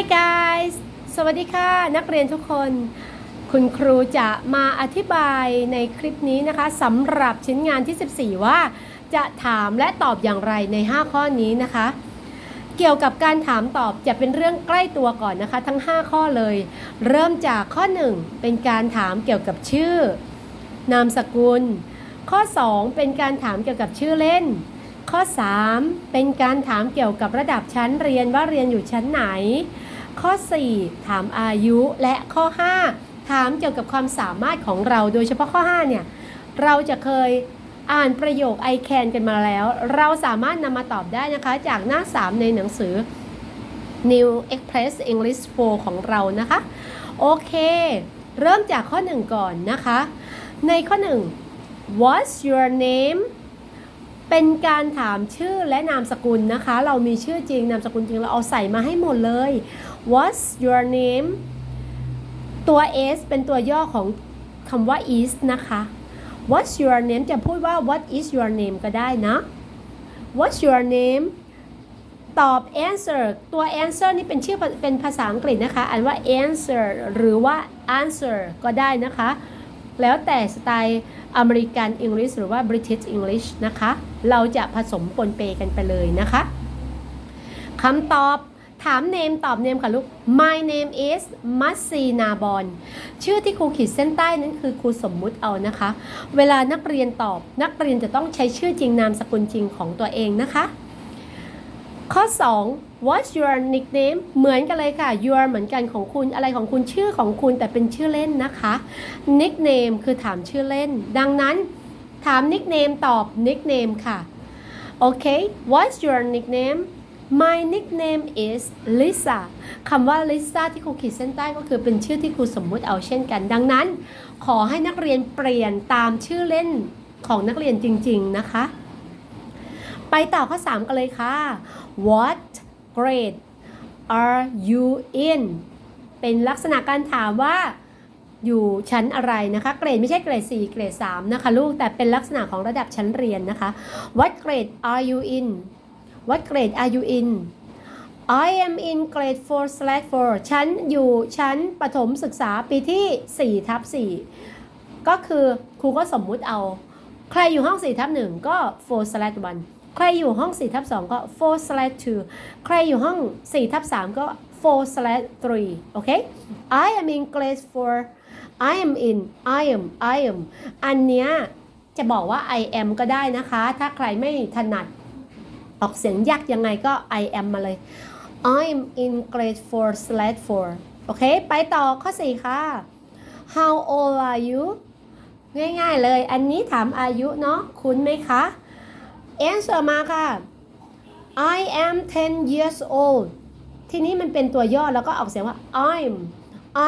Hi guys สวัสดีค่ะ นักเรียนทุกคน คุณครูจะมาอธิบายในคลิปนี้นะคะสำหรับชิ้นงานที่ 14 ว่า จะถามและตอบอย่างไรใน 5 ข้อนี้นะคะ เกี่ยวกับการถามตอบจะเป็นเรื่องใกล้ตัวก่อนนะคะ ทั้ง 5 ข้อเลย เริ่มจากข้อ 1 เป็นการถามเกี่ยวกับชื่อ นามสกุล ข้อ 2 เป็นการถามเกี่ยวกับชื่อเล่นข้อ 3 เป็นการถามเกี่ยวกับระดับชั้นเรียนว่าเรียนอยู่ชั้นไหน ข้อ 4 ถามอายุและข้อ 5 ถามเกี่ยวกับความสามารถของเราโดยเฉพาะข้อ 5 เนี่ย เราจะเคยอ่านประโยค I can กันมาแล้ว เราสามารถนำมาตอบได้นะคะ จากหน้า 3 ในหนังสือ New Express English 4 ของเรานะคะ โอเค เริ่มจากข้อ 1 ก่อนนะคะ ในข้อ 1 What's your name เป็นการถามชื่อและนามสกุลนะคะ เรามีชื่อจริงนามสกุลจริงเราเอาใส่มาให้หมดเลย What's your name ตัว S เป็นตัวย่อของคำว่า is นะคะ What's your name จะพูดว่า What is your name ก็ได้นะ What's your name ตอบ answer ตัว answer นี่เป็นชื่อเป็นภาษาอังกฤษนะคะ อ่านว่า answer หรือว่า answer ก็ได้นะคะ แล้วแต่สไตล์อเมริกัน English หรือว่า British English นะคะ เราจะผสมปนเปกันไปเลยนะคะคำตอบถาม name ตอบ name ค่ะลูก My name is มัสซีนาบอนชื่อที่ครูขีดเส้นใต้นั้นคือครูสมมุติเอานะคะ เวลานักเรียนตอบ นักเรียนจะต้องใช้ชื่อจริงนามสกุลจริงของตัวเองนะคะ ข้อ 2 What's your nickname เหมือนกันเลยค่ะ your เหมือนกันของคุณอะไรของคุณชื่อของคุณแต่เป็นชื่อเล่นนะคะ nickname คือถามชื่อเล่น ดังนั้นถาม nickname ตอบ nickname ค่ะ โอเค What's your nickname My nickname is Lisa คำว่า Lisa ที่ครูขีดเส้นใต้ก็คือเป็นชื่อที่ครูสมมุติเอาเช่นกัน ดังนั้น ขอให้นักเรียนเปลี่ยนตามชื่อเล่นของนักเรียนจริง ๆ นะคะ ไปต่อข้อ 3 กันเลยค่ะ What grade are you in เป็นลักษณะการถามว่าอยู่ชั้นอะไรนะคะ เกรดไม่ใช่เกรด 4 เกรด 3 นะคะลูก แต่เป็นลักษณะของระดับชั้นเรียนนะคะ What grade are you in What grade are you in I am in grade 4 slash 4ฉันอยู่ชั้นประถมศึกษาปีที่4ทับ4ก็คือครูก็สมมุติเอา ใครอยู่ห้อง4ทับ1ก็4 slash 1 ใครอยู่ห้อง4ทับ2ก็4 slash 2ใครอยู่ห้อง4ทับ3ก็4 slash 3โอเค I am in grade 4 I am in I am I am อันเนี้ยจะบอกว่า I am ก็ได้นะคะ ถ้าใครไม่ถนัดออกเสียงยากยังไงก็ I am มาเลย I am in grade 4 slash 4โอเค ไปต่อข้อ 4 ค่ะ How old are you ง่ายๆเลย อันนี้ถามอายุเนาะ คุ้นไหมคะ answer มาค่ะ I am 10 years old ทีนี้มันเป็นตัวย่อแล้วก็ออกเสียงว่า I'm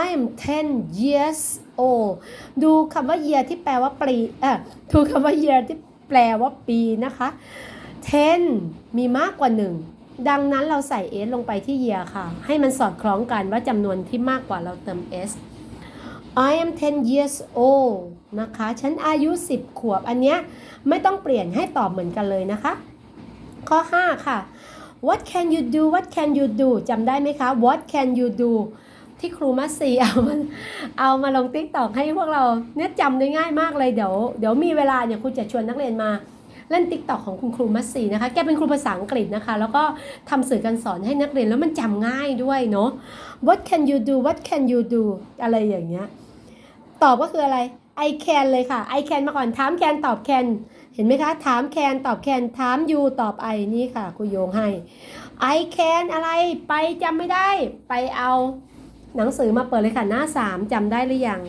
I'm 10 years old ดูคำว่า year ที่แปลว่าปีเออดูคำว่า year ที่แปลว่าปีนะคะ 10 มีมากกว่า 1 ดังนั้นเราใส่ s ลงไปที่ year ค่ะ ให้มันสอดคล้องกันว่าจำนวนที่มากกว่าเราเติม s I am 10 years old นะคะ ฉันอายุ 10 ขวบ อันเนี้ยไม่ต้องเปลี่ยนให้ตอบเหมือนกันเลยนะคะ ข้อ 5 ค่ะ What can you do What can you do จำได้ไหมคะ What can you do ที่ครูมัสซีเอามาเอามาลงติ๊กตอกให้พวกเราเนี่ยจำได้ง่ายมากเลย เดี๋ยวเดี๋ยวมีเวลาเนี่ยครูจะชวนนักเรียนมาเล่นติ๊กตอกของคุณครูมัสซีนะคะ แกเป็นครูภาษาอังกฤษนะคะ แล้วก็ทำสื่อการสอนให้นักเรียนแล้วมันจำง่ายด้วยเนาะ What can you do What can you do อะไรอย่างเงี้ย ตอบก็คืออะไร I can เลยค่ะ I can มาก่อนถาม can ตอบ can เห็นไหมคะ ถาม can ตอบ can ถาม you ตอบ I นี่ค่ะครูโยงให้ I can อะไรไปจำไม่ได้ ไปเอาหนังสือมาเปิดเลยค่ะ หน้า 3จำได้หรือยัง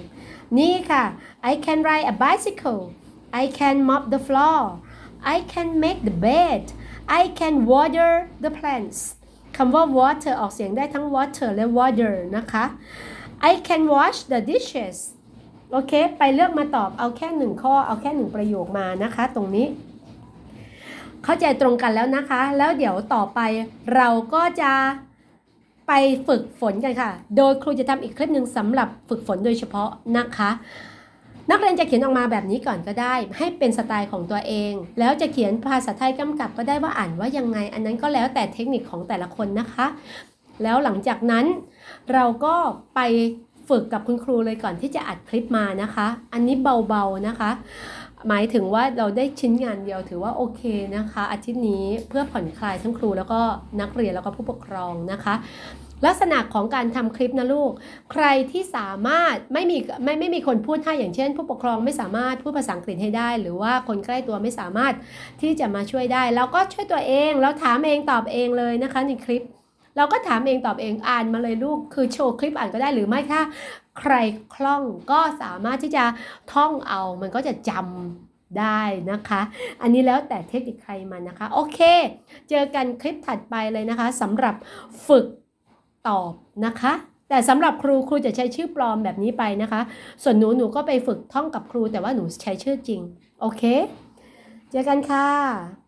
นี่ค่ะ I can ride a bicycle I can mop the floor I can make the bed I can water the plants คำว่า water ออกเสียงได้ทั้ง water และ water นะคะ I can wash the dishes โอเค ไปเลือกมาตอบเอาแค่หนึ่งข้อเอาแค่หนึ่งประโยคมานะคะ ตรงนี้ เข้าใจตรงกันแล้วนะคะ แล้วเดี๋ยวต่อไปเราก็จะไปฝึกฝนกันค่ะ โดยครูจะทำอีกคลิปหนึ่งสำหรับฝึกฝนโดยเฉพาะนะคะ นักเรียนจะเขียนออกมาแบบนี้ก่อนก็ได้ ให้เป็นสไตล์ของตัวเอง แล้วจะเขียนภาษาไทยกำกับก็ได้ว่าอ่านว่ายังไง อันนั้นก็แล้วแต่เทคนิคของแต่ละคนนะคะ แล้วหลังจากนั้นเราก็ไป ฝึกกับคุณครูเลยก่อนที่จะอัดคลิปมานะคะ อันนี้เบาๆนะคะ หมายถึงว่าเราได้ชิ้นงานเดียวถือว่าโอเคนะคะ อาทิตย์นี้เพื่อผ่อนคลายทั้งครูแล้วก็นักเรียนแล้วก็ผู้ปกครองนะคะลักษณะของการทำคลิปนะลูก ใครที่สามารถไม่มีไม่ไม่มีคนพูดให้อย่างเช่น ผู้ปกครองไม่สามารถพูดภาษาอังกฤษให้ได้ หรือว่าคนใกล้ตัวไม่สามารถที่จะมาช่วยได้เราก็ช่วยตัวเองแล้วถามเองตอบเองเลยนะคะในคลิป เราก็ถามเองตอบเองอ่านมาเลยลูก คือโชว์คลิปอ่านก็ได้หรือไม่ถ้าใครคล่องก็สามารถที่จะท่องเอา มันก็จะจำได้นะคะ อันนี้แล้วแต่เทคนิคใครมันนะคะ โอเค เจอกันคลิปถัดไปเลยนะคะสำหรับฝึกตอบนะคะ แต่สำหรับครูครูจะใช้ชื่อปลอมแบบนี้ไปนะคะ ส่วนหนูหนูก็ไปฝึกท่องกับครูแต่ว่าหนูใช้ชื่อจริง โอเค เจอกันค่ะ